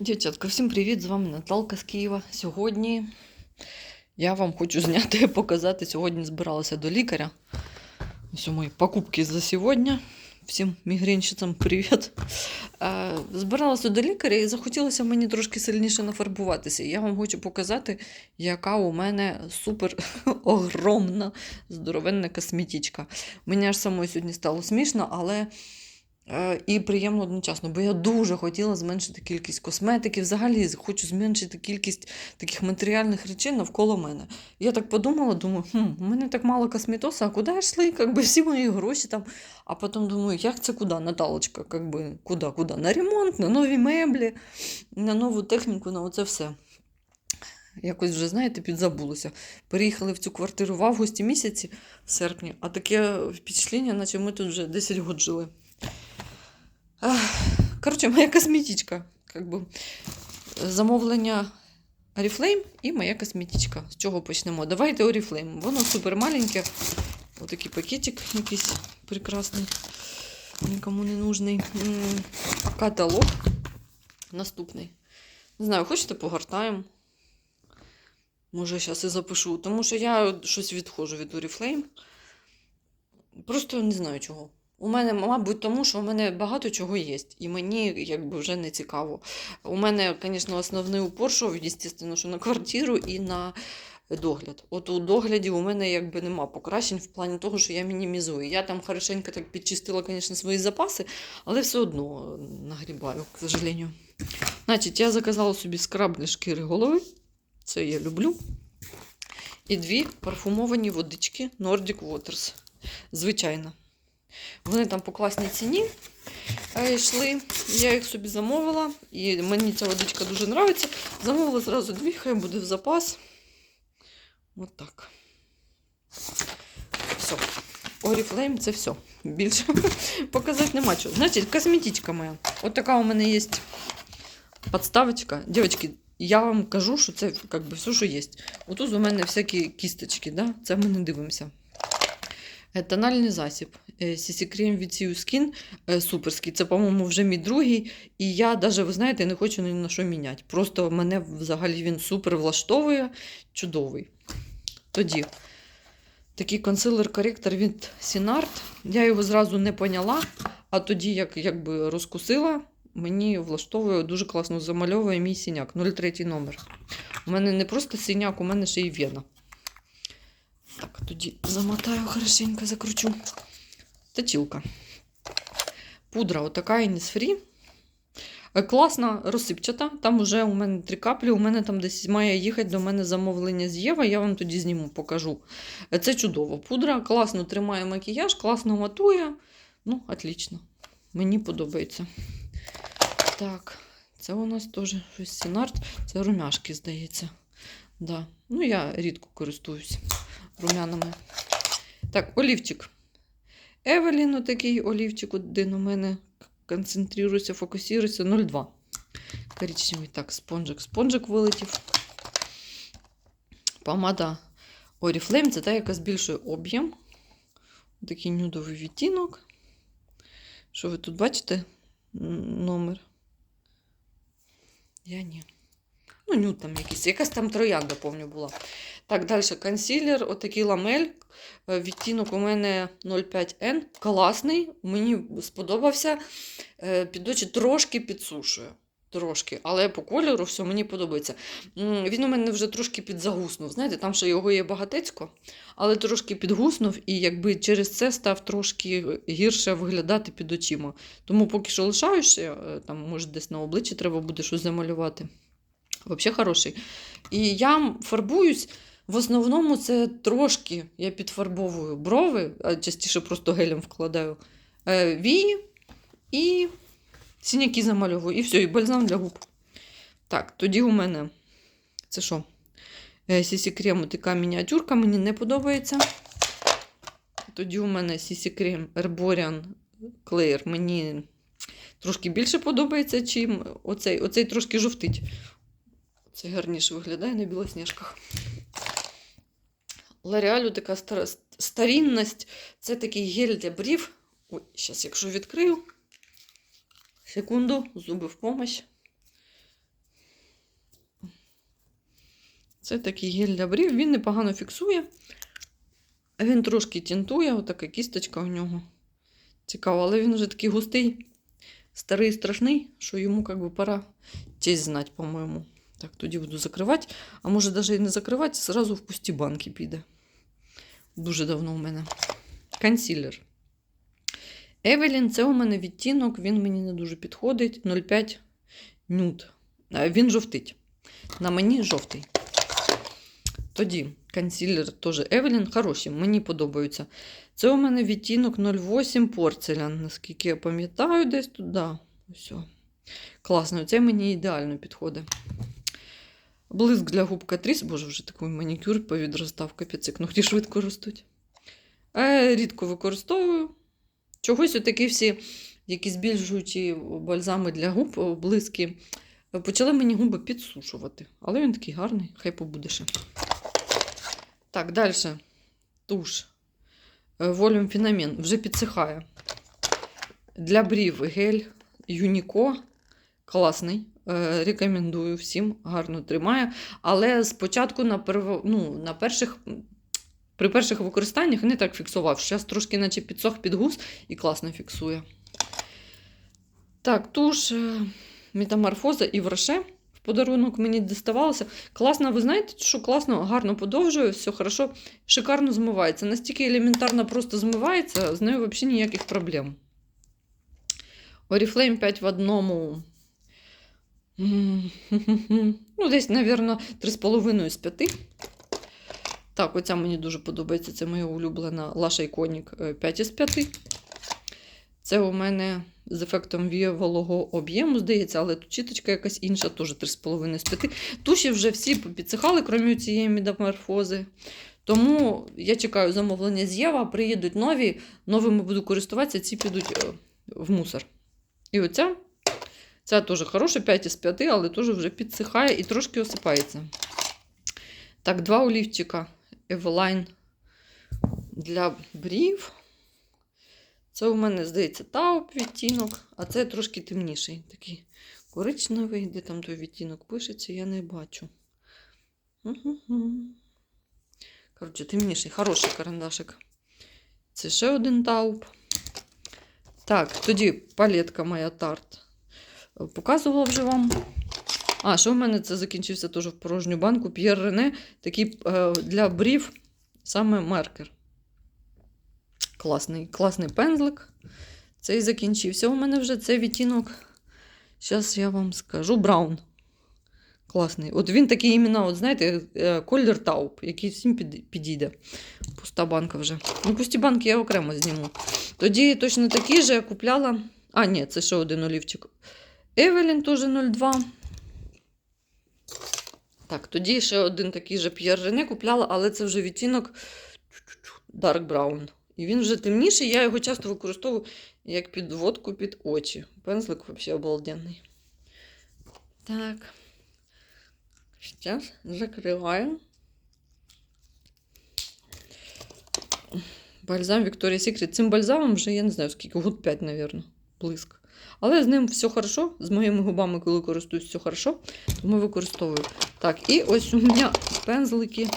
Дівчатка, всім привіт! З вами Наталка з Києва. Сьогодні я вам хочу зняти і показати. Сьогодні збиралася до лікаря. Ось мої покупки за сьогодні. Всім мігренщицям привіт. Е, Збиралася до лікаря і захотілося мені трошки сильніше нафарбуватися. Я вам хочу показати, яка у мене супер огромна здоровенна косметичка. Мені аж самої сьогодні стало смішно, але І приємно одночасно, бо я дуже хотіла зменшити кількість косметики. Взагалі хочу зменшити кількість таких матеріальних речей навколо мене. Я так подумала, думаю, хм, у мене так мало косметоса, а куди йшли как би, всі мої гроші там. А потім думаю, як це куди, Наталочка? Как би, куди, куди? На ремонт, на нові меблі, на нову техніку, на оце все. Якось вже, знаєте, підзабулося. Переїхали в цю квартиру в августі місяці, в серпні, а таке впечатлення, наче ми тут вже 10 років жили. Коротше, моя косметичка. Как би, замовлення Oriflame і моя косметичка. З чого почнемо? Давайте Oriflame. Воно супер маленьке. Отакий пакетик якийсь прекрасний, нікому не нужний. Каталог наступний. Не знаю, хочете погортаємо? Може, зараз і запишу. Тому що я щось відходжу від Oriflame. Просто не знаю чого. У мене, мабуть, тому що у мене багато чого є, і мені якби вже не цікаво. У мене, звісно, основний упор, що, звісно, що на квартиру і на догляд. От у догляді у мене якби нема покращень в плані того, що я мінімізую. Я там хорошенько так підчистила, звісно, свої запаси, але все одно нагрібаю, к сожалению. Значить, я заказала собі скраб для шкіри голови. Це я люблю. І дві парфумовані водички Nordic Waters. Звичайно. Вони там по класній ціні йшли. Я їх собі замовила, і мені ця водичка дуже подобається. Замовила зразу дві, хай буде в запас. От так. Все. Oriflame це все. Більше показати нема чого. Значить, косметичка моя. От така у мене є подставочка. Дівчатки, я вам кажу, що це би, все, що є. Отут у мене всякі кісточки, да? це ми не дивимося. Е, Тональний засіб. CC Cream від Sea Skin е, суперський. Це, по-моєму, вже мій другий. І я навіть, ви знаєте, не хочу ні на що міняти. Просто мене взагалі він супер влаштовує, чудовий. Тоді такий консилер-коректор від Sinart. Я його зразу не поняла, а тоді, як якби розкусила, мені влаштовує дуже класно замальовує мій синяк, 03 номер. У мене не просто синяк, у мене ще й вена. Так, тоді замотаю хорошенько, закручу. Точилка. Пудра отака Innisfree. Е, Класна, розсипчата. Там вже у мене три каплі. У мене там десь має їхати до мене замовлення з Єва. Я вам тоді зніму, покажу. Е, Це чудово. Пудра класно тримає макіяж, класно матує. Ну, отлично. Мені подобається. Так, це у нас теж щось Сінарт. Це румяшки, здається. Да. Ну, я рідко користуюсь румянами. Так, олівчик. Евелін, отакий олівчик один у мене концентрується, фокусується 0,2. Коричневий. Так, спонжик. Спонжик вилетів. Помада Oriflame, це та, яка збільшує об'єм. Такий нюдовий відтінок. Що ви тут бачите? Номер. Я ні. Ну, нюд там якийсь. Якась там троянда, помню, була. Так, далі консилер, отакий ламель. Е, Відтінок у мене 05N. Класний, мені сподобався. Е, Під очі трошки підсушує. Трошки, але по кольору все мені подобається. Він у мене вже трошки підзагуснув. Знаєте, там ще його є багатецько, але трошки підгуснув і якби через це став трошки гірше виглядати під очима. Тому поки що лишаю ще, е, там, може, десь на обличчі треба буде щось замалювати. Взагалі хороший. І я фарбуюсь. В основному це трошки я підфарбовую брови, а частіше просто гелем вкладаю е, вії і синяки замальовую. І все, і бальзам для губ. Так, тоді у мене це що? Сісі крем така мініатюрка, мені не подобається. Тоді у мене Сісі крем Herborian Claire. Мені трошки більше подобається, чим оцей. Оцей трошки жовтить. Цей гарніше виглядає на білосніжках. Лореалю така старінність. Це такий гель для брів. Ой, зараз, якщо відкрию. Секунду, зуби в помощь. Це такий гель для брів. Він непогано фіксує. Він трошки тінтує, отака кісточка у нього. Цікаво, але він вже такий густий, старий, страшний, що йому як би пора честь знати, по-моєму. Так, тоді буду закривати. А може навіть і не закривати, зразу в пусті банки піде. Дуже давно у мене. Консілер. Евелін, це у мене відтінок, він мені не дуже підходить. 0,5 нюд. Він жовтить. На мені жовтий. Тоді консілер теж Евелін. Хороші, мені подобаються. Це у мене відтінок 08 порцелян, наскільки я пам'ятаю, десь. Ось. о. Класно, це мені ідеально підходить. Блиск для губ Катріс, боже, вже такий манікюр повідростав, капець, як ногті швидко ростуть. Е, рідко використовую. Чогось отакі всі, які збільшуючі бальзами для губ, блиски, е, почали мені губи підсушувати. Але він такий гарний, хай побуде ще. Так, далі. Туш. Волюм феномен вже підсихає. Для брів гель Юніко. Класний. Е, Рекомендую всім, гарно тримає. Але спочатку на, перво, ну, на перших, при перших використаннях не так фіксував. Зараз трошки наче підсох під гус і класно фіксує. Так, туш е, метаморфоза і враше. В подарунок мені діставалося. Класно, ви знаєте, що класно, гарно подовжує, все хорошо, шикарно змивається. Настільки елементарно просто змивається, з нею взагалі ніяких проблем. Oriflame 5 в одному. Ну, десь, мабуть, 3,5 з 5. Так, оця мені дуже подобається. Це моя улюблена Lash Iconic 5 із 5. Це у мене з ефектом віяволого об'єму, здається, але тут чіточка якась інша, теж 3,5 з 5. Туші вже всі підсихали, крім цієї метаморфози. Тому я чекаю замовлення з Єва, приїдуть нові, новими буду користуватися, ці підуть е, в мусор. І оця, ця теж хороша, 5 із 5, але теж вже підсихає і трошки осипається. Так, два олівчика Eveline для брів. Це у мене, здається, тауп відтінок, а це трошки темніший. Такий коричневий, де там той відтінок пишеться, я не бачу. Коротше, темніший, хороший карандашик. Це ще один тауп. Так, тоді палетка моя тарт. Показувала вже вам. А, що в мене це закінчився теж в порожню банку. П'єр Рене, такий е, для брів саме маркер. Класний, класний пензлик. Цей закінчився. У мене вже цей відтінок. Зараз я вам скажу. Браун. Класний. От він такий іменно, от знаєте, е, колір тауп, який всім підійде. Пуста банка вже. Ну, пусті банки я окремо зніму. Тоді точно такий же я купляла. А, ні, це ще один олівчик. Евелін теж 02. Так, тоді ще один такий же П'єр Рене купляла, але це вже відтінок Dark Brown. І він вже темніший, я його часто використовую як підводку під очі. Пензлик взагалі обалденний. Так. Зараз закриваю. Бальзам Victoria's Secret. Цим бальзамом вже я не знаю скільки, год 5, мабуть, блиск. Але з ним все хорошо. З моїми губами, коли користуюсь, все хорошо, тому використовую. Так, і ось у мене пензлики.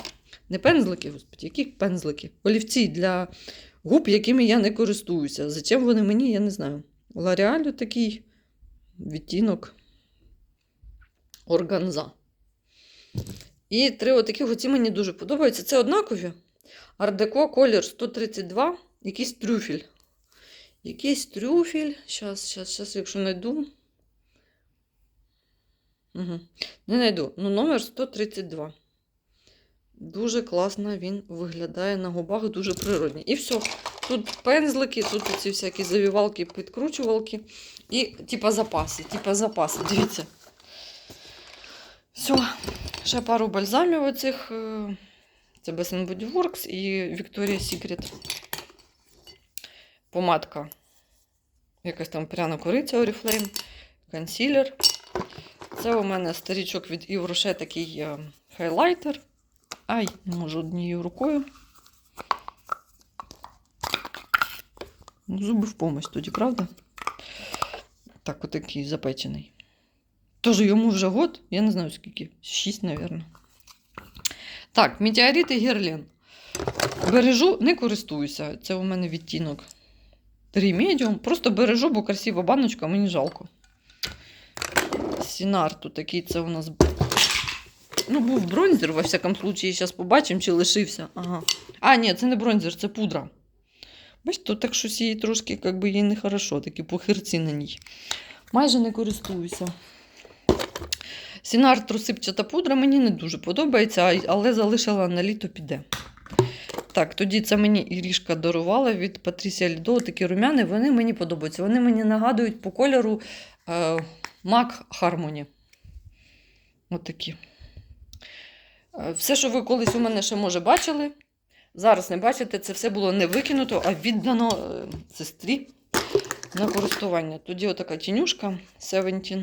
Не пензлики, господи, які пензлики? Олівці для губ, якими я не користуюся. Зачем вони мені, я не знаю. Лореалю такий відтінок органза. І три отаких оці мені дуже подобаються. Це однакові. Ардеко колір 132, якийсь трюфель. Якийсь трюфель. Щас, щас, щас, якщо знайду. Угу. Не знайду. Ну, номер 132. Дуже класно він виглядає на губах, дуже природній. І все. Тут пензлики, тут ці всякі завівалки, підкручувалки. І типа запаси, типа запаси. Дивіться. Все. Ще пару бальзамів оцих. е, Це Bath Body і Victoria's Secret. Помадка. Якась там пряна кориця Oriflame. Консілер. Це у мене старічок від Rocher такий е, хайлайтер. Ай, не можу однією рукою. Зуби в помощь тоді, правда? Так, отакий запечений. Тож йому вже год, я не знаю скільки, 6, мабуть. Так, метеорит і герлен. Бережу, не користуюся. Це у мене відтінок 3 медіум. Просто бережу, бо красива баночка, мені жалко. Сінар тут такий, це у нас. Ну, був бронзер, во всякому случаї, зараз побачимо, чи лишився. Ага. А, ні, це не бронзер, це пудра. Бачите, тут так щось їй трошки, як би, їй нехорошо, такі похирці на ній. Майже не користуюся. Сінар трусипчата пудра мені не дуже подобається, але залишила на літо піде. Так, тоді це мені Ірішка дарувала від Патрісія Лідо. Такі румяни, вони мені подобаються. Вони мені нагадують по кольору е, Mac Harmony. Отакі. Е, Все, що ви колись у мене ще може бачили, зараз не бачите, це все було не викинуто, а віддано е, сестрі на користування. Тоді отака тінюшка 17.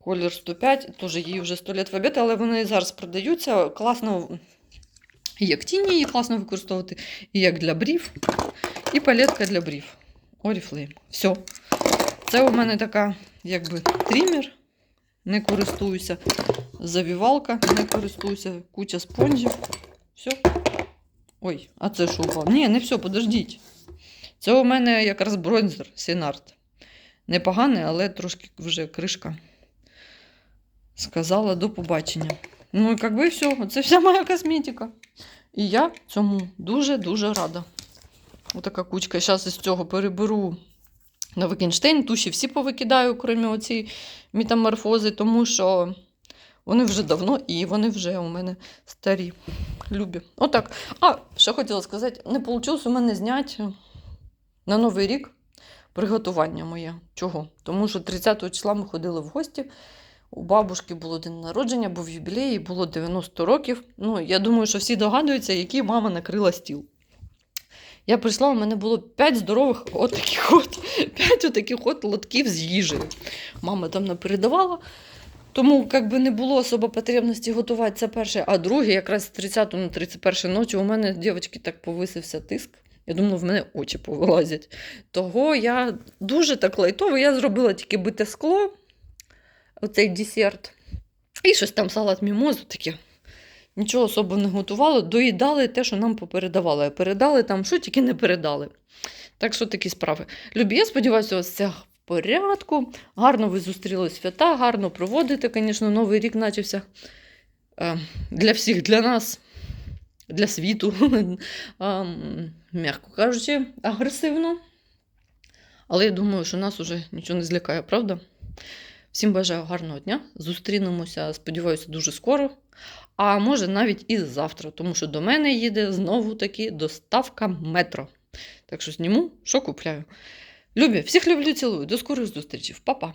Колір 105, теж їй вже 100 лет в обід, але вони зараз продаються. Класно, і як тіні її класно використовувати, і як для брів, і палетка для брів. Oriflame. Все. Це у мене така, якби трімер. Не користуюся. Завівалка, не користуюся. Куча спонжів. Все. Ой, а це що упало? Ні, не все, подождіть. Це у мене якраз бронзер Сінарт. Непоганий, але трошки вже кришка. Сказала до побачення. Ну, і як би все, це вся моя косметика. І я цьому дуже-дуже рада. Отака кучка. Зараз із цього переберу на Викінштейн. Туші всі повикидаю, крім оцієї метаморфози, тому що вони вже давно і вони вже у мене старі. Любі. Отак. А, що хотіла сказати, не вийшло у мене зняти на Новий рік приготування моє. Чого? Тому що 30 числа ми ходили в гості. У бабушки було день народження, був юбілей, їй було 90 років. Ну, я думаю, що всі догадуються, який мама накрила стіл. Я прийшла, у мене було 5 здорових от от, 5 таких от лотків з їжею. Мама там напередавала. Тому як би не було особо потребності готувати це перше, а друге, якраз з 30 на 31 ночі у мене дівчатки так повисився тиск. Я думала, в мене очі повилазять. Того я дуже так лайтово, я зробила тільки бите скло, оцей десерт. І щось там салат мімозу таке. Нічого особо не готували, доїдали те, що нам попередавали. Передали там, що тільки не передали. Так що такі справи. Любі, я сподіваюся, у вас все в порядку. Гарно ви зустріли свята, гарно проводите. Звісно, новий рік почався е, для всіх, для нас, для світу, е, м'яко кажучи, агресивно. Але я думаю, що нас уже нічого не злякає, правда? Всім бажаю гарного дня. Зустрінемося, сподіваюся, дуже скоро. А може навіть і завтра, тому що до мене їде знову таки доставка метро. Так що зніму, що купляю. Любі, всіх люблю, цілую. До скорих зустрічей. Па-па!